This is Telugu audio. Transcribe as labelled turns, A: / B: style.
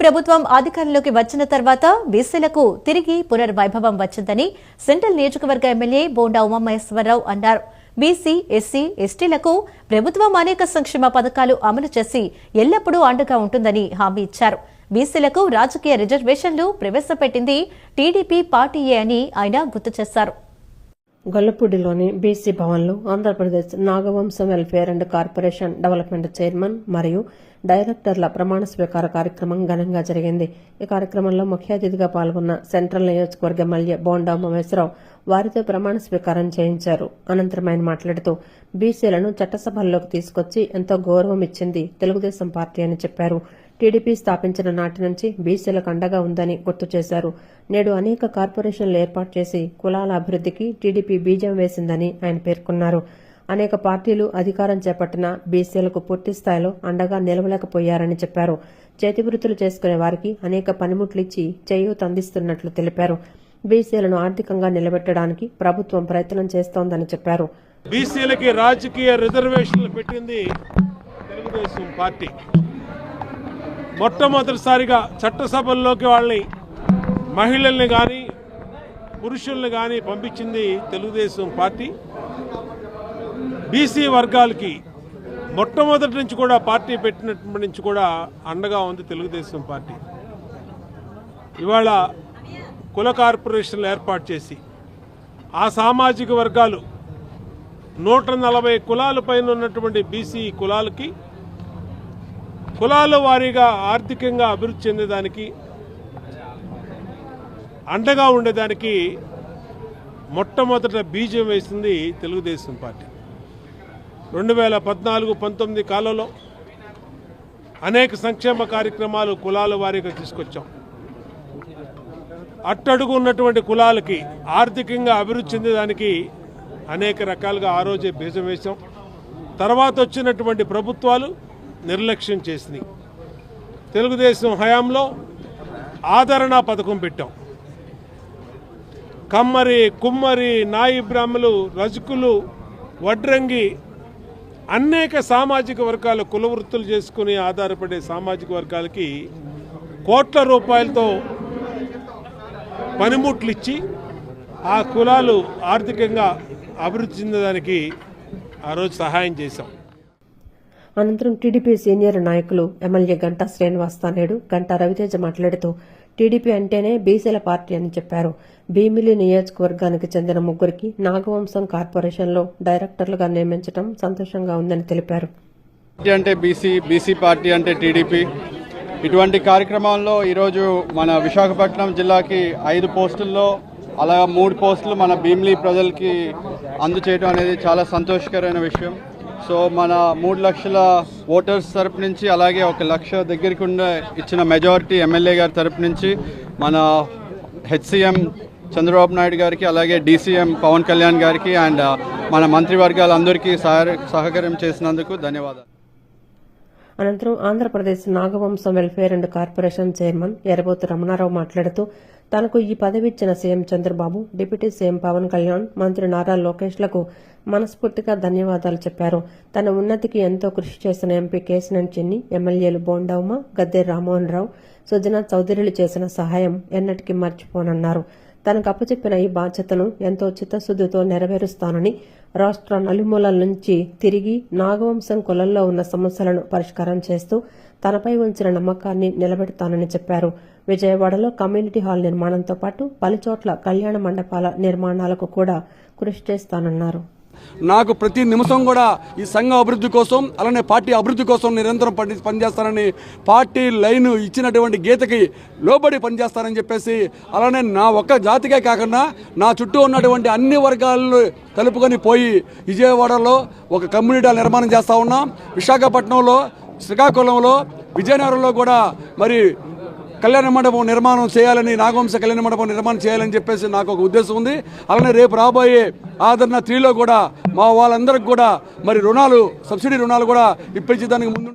A: ప్రభుత్వం అధికారంలోకి వచ్చిన తర్వాత బీసీలకు తిరిగి పునర్వైభవం వచ్చిందని సెంట్రల్ నియోజకవర్గ ఎమ్మెల్యే బోండా ఉమామహేశ్వరరావు అన్నారు. బీసీ ఎస్సీ ఎస్టీలకు ప్రభుత్వం అనేక సంక్షేమ పథకాలు అమలు చేసి ఎల్లప్పుడూ అండగా ఉంటుందని హామీ ఇచ్చారు. బీసీలకు రాజకీయ రిజర్వేషన్లు ప్రవేశపెట్టింది టీడీపీ పార్టీయే అని ఆయన గుర్తు చేశారు.
B: గొల్లపూడిలోని బీసీ భవన్లో Andhra Pradesh Nagavamsam welfare and corporation development chairman మరియు డైరెక్టర్ల ప్రమాణ స్వీకార కార్యక్రమం ఘనంగా జరిగింది. ఈ కార్యక్రమంలో ముఖ్య అతిథిగా పాల్గొన్న సెంట్రల్ నియోజకవర్గ ఎమ్మెల్యే బోండా ఉమేశ్వరరావు వారితో ప్రమాణ స్వీకారం చేయించారు. అనంతరం ఆయన మాట్లాడుతూ బీసీలను చట్టసభల్లోకి తీసుకొచ్చి ఎంతో గౌరవం ఇచ్చింది తెలుగుదేశం పార్టీ అని చెప్పారు. టీడీపీ స్థాపించిన నాటి నుంచి బీసీలకు అండగా ఉందని గుర్తు చేశారు. నేడు అనేక కార్పొరేషన్లు ఏర్పాటు చేసి కులాల అభివృద్ధికి టీడీపీ బీజం వేసిందని ఆయన పేర్కొన్నారు. అనేక పార్టీలు అధికారం చేపట్టిన బీసీలకు పూర్తి స్థాయిలో అండగా నిలవలేకపోయారని చెప్పారు. చేతివృత్తులు చేసుకునే వారికి అనేక పనిముట్లు ఇచ్చి చేయూత అందిస్తున్నట్లు తెలిపారు. బీసీలను ఆర్థికంగా నిలబెట్టడానికి ప్రభుత్వం ప్రయత్నం చేస్తోందని చెప్పారు.
C: బీసీలకి రాజకీయ రిజర్వేషన్లు పెట్టింది తెలుగుదేశం పార్టీ. మొట్టమొదటిసారిగా చట్టసభల్లోకి వాళ్ళని మహిళల్ని కానీ పురుషుల్ని కానీ పంపించింది తెలుగుదేశం పార్టీ. బీసీ వర్గాలకి మొట్టమొదటి నుంచి కూడా పార్టీ పెట్టినప్పటి నుంచి కూడా అండగా ఉంది తెలుగుదేశం పార్టీ. ఇవాళ కుల కార్పొరేషన్లు ఏర్పాటు చేసి ఆ సామాజిక వర్గాలు నూట నలభై కులాల పైన ఉన్నటువంటి బీసీ కులాలకి కులాల వారీగా ఆర్థికంగా అభివృద్ధి చెందేదానికి అండగా ఉండేదానికి మొట్టమొదట బీజం వేసింది తెలుగుదేశం పార్టీ. రెండు వేల పద్నాలుగు పంతొమ్మిది కాలంలో అనేక సంక్షేమ కార్యక్రమాలు కులాల వారీగా తీసుకొచ్చాం. అట్టడుగు ఉన్నటువంటి కులాలకి ఆర్థికంగా అభివృద్ధి చెందేదానికి అనేక రకాలుగా ఆ రోజే బీజం వేశాం. తర్వాత వచ్చినటువంటి ప్రభుత్వాలు నిర్లక్ష్యం చేసినాయి తెలుగుదేశం హయాంలో ఆదరణ పథకం పెట్టాం. కమ్మరి కుమ్మరి నాయి బ్రాహ్మలు రజకులు వడ్రంగి అనేక సామాజిక వర్గాలు కులవృత్తులు చేసుకుని ఆధారపడే సామాజిక వర్గాలకి కోట్ల రూపాయలతో పనిముట్లు ఇచ్చి ఆ కులాలు ఆర్థికంగా అభివృద్ధి చెందడానికి ఆ రోజు సహాయం చేశాం.
B: అనంతరం టీడీపీ సీనియర్ నాయకులు ఎమ్మెల్యే గంటా శ్రీనివాస్ తానేడు గంటా రవితేజ మాట్లాడుతూ టీడీపీ అంటేనే బీసీల పార్టీ అని చెప్పారు. భీమిలి నియోజకవర్గానికి చెందిన ముగ్గురికి నాగవంశం కార్పొరేషన్లో డైరెక్టర్లుగా నియమించడం సంతోషంగా ఉందని తెలిపారు.
D: అంటే బీసీ బీసీ పార్టీ అంటే టీడీపీ. ఇటువంటి కార్యక్రమాల్లో ఈరోజు మన విశాఖపట్నం జిల్లాకి ఐదు పోస్టుల్లో అలా మూడు పోస్టులు మన భీమిలీ ప్రజలకి అందచేయడం అనేది చాలా సంతోషకరమైన విషయం. సో మన మూడు లక్షల ఓటర్స్ తరపు నుంచి అలాగే ఒక లక్ష దగ్గరికి ఉండే ఇచ్చిన మెజారిటీ ఎమ్మెల్యే గారి తరపు నుంచి మన హెచ్సిఎం చంద్రబాబు నాయుడు గారికి అలాగే డీసీఎం పవన్ కళ్యాణ్ గారికి అండ్ uh, మన మంత్రివర్గాలందరికీ సహ సహకారం చేసినందుకు ధన్యవాదాలు.
B: అనంతరం Andhra Pradesh Nagavamsam welfare and corporation chairman Errabothu Ramana Rao మాట్లాడుతూ తనకు ఈ పదవి ఇచ్చిన CM Chandrababu deputy CM Pawan Kalyan మంత్రి నారా లోకేష్లకు మనస్ఫూర్తిగా ధన్యవాదాలు చెప్పారు. తన ఉన్నతికి ఎంతో కృషి చేసిన ఎంపీ కేసినన్ చిన్ని ఎమ్మెల్యేలు బోండౌమ గద్దె రామ్మోహన్ రావు సుజనా చౌదరిలు చేసిన సహాయం ఎన్నటికీ మర్చిపోనన్నారు. తనకు అప్పచెప్పిన ఈ బాధ్యతను ఎంతో చిత్తశుద్ధితో నెరవేరుస్తానని రాష్ట్ర నలుమూలల నుంచి తిరిగి నాగవంశం కులంలో ఉన్న సమస్యలను పరిష్కారం చేస్తూ తనపై ఉంచిన నమ్మకాన్ని నిలబెడతానని చెప్పారు. విజయవాడలో కమ్యూనిటీ హాల్ నిర్మాణంతో పాటు పలుచోట్ల కళ్యాణ మండపాల నిర్మాణాలకు కూడా కృషి చేస్తానన్నారు.
E: నాకు ప్రతి నిమిషం కూడా ఈ సంఘ అభివృద్ధి కోసం అలానే పార్టీ అభివృద్ధి కోసం నిరంతరం పని పనిచేస్తానని పార్టీ లైన్ ఇచ్చినటువంటి గీతకి లోబడి పనిచేస్తానని చెప్పేసి అలానే నా ఒక్క జాతికే కాకుండా నా చుట్టూ ఉన్నటువంటి అన్ని వర్గాలను కలుపుకొని పోయి విజయవాడలో ఒక కమ్యూనిటీ నిర్మాణం చేస్తూ ఉన్నాం. విశాఖపట్నంలో శ్రీకాకుళంలో విజయనగరంలో కూడా మరి కళ్యాణ మండపం నిర్మాణం చేయాలని నాగవంశ కళ్యాణ మండపం నిర్మాణం చేయాలని చెప్పేసి నాకు ఒక ఉద్దేశం ఉంది. అలానే రేపు రాబోయే ఆదరణ త్రీలో కూడా మా వాళ్ళందరికి కూడా మరి రుణాలు సబ్సిడీ రుణాలు కూడా ఇప్పించడానికి ముందు